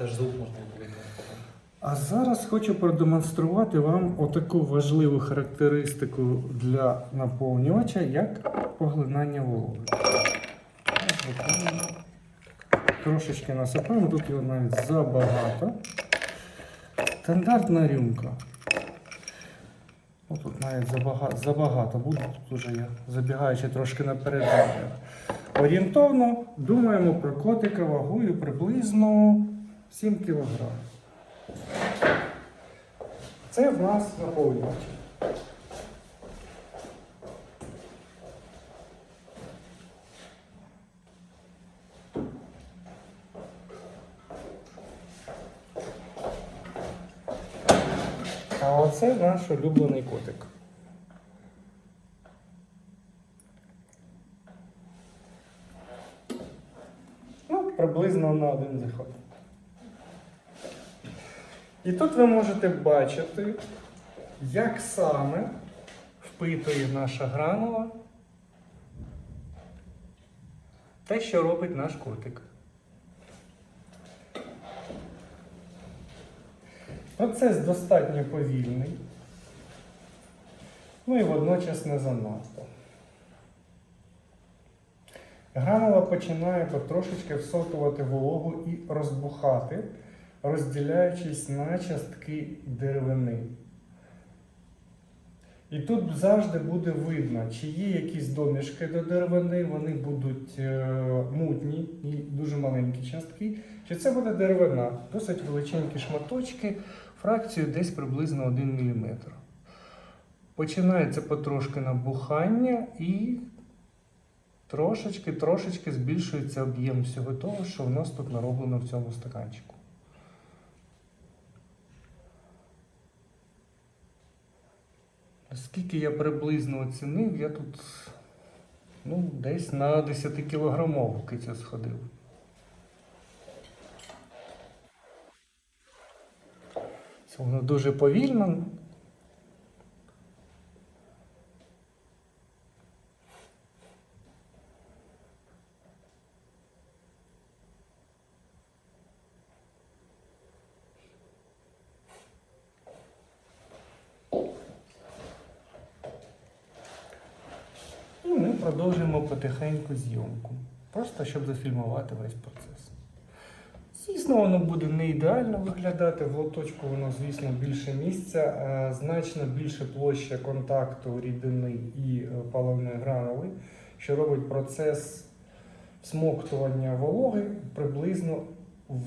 Даже звук можна робити. А зараз хочу продемонструвати вам отаку важливу характеристику для наповнювача, як поглинання вологи. Трошечки насипаємо, тут його навіть забагато. Стандартна рюмка. О, тут навіть забагато, забагато буде, тут уже я забігаючи трошки наперед. Орієнтовно думаємо про котика вагою приблизно 7 кг. Це в нас наповнювач. А оце наш улюблений котик. Ну, приблизно на один заход. І тут ви можете бачити, як саме впитує наша гранула те, що робить наш котик. Процес достатньо повільний, ну і водночас не занадто. Гранула починає потрошечки всотувати вологу і розбухати, розділяючись на частки деревини. І тут завжди буде видно, чи є якісь домішки до деревини, вони будуть е, мутні і дуже маленькі частки, чи це буде деревина, досить величенькі шматочки, фракцією десь приблизно 1 мм. Починається потрошки набухання і трошечки-трошечки збільшується об'єм всього того, що в нас тут нароблено в цьому стаканчику. Скільки я приблизно оцінив, я тут ну, десь на 10 кілограмову кицю сходив. Це воно дуже повільно. І ми продовжуємо потихеньку зйомку. Просто щоб зафільмувати весь процес. Звісно, воно буде не ідеально виглядати. В лоточку воно, звісно, більше місця, значно більше площа контакту рідини і е, паливної гранули, що робить процес всмоктування вологи приблизно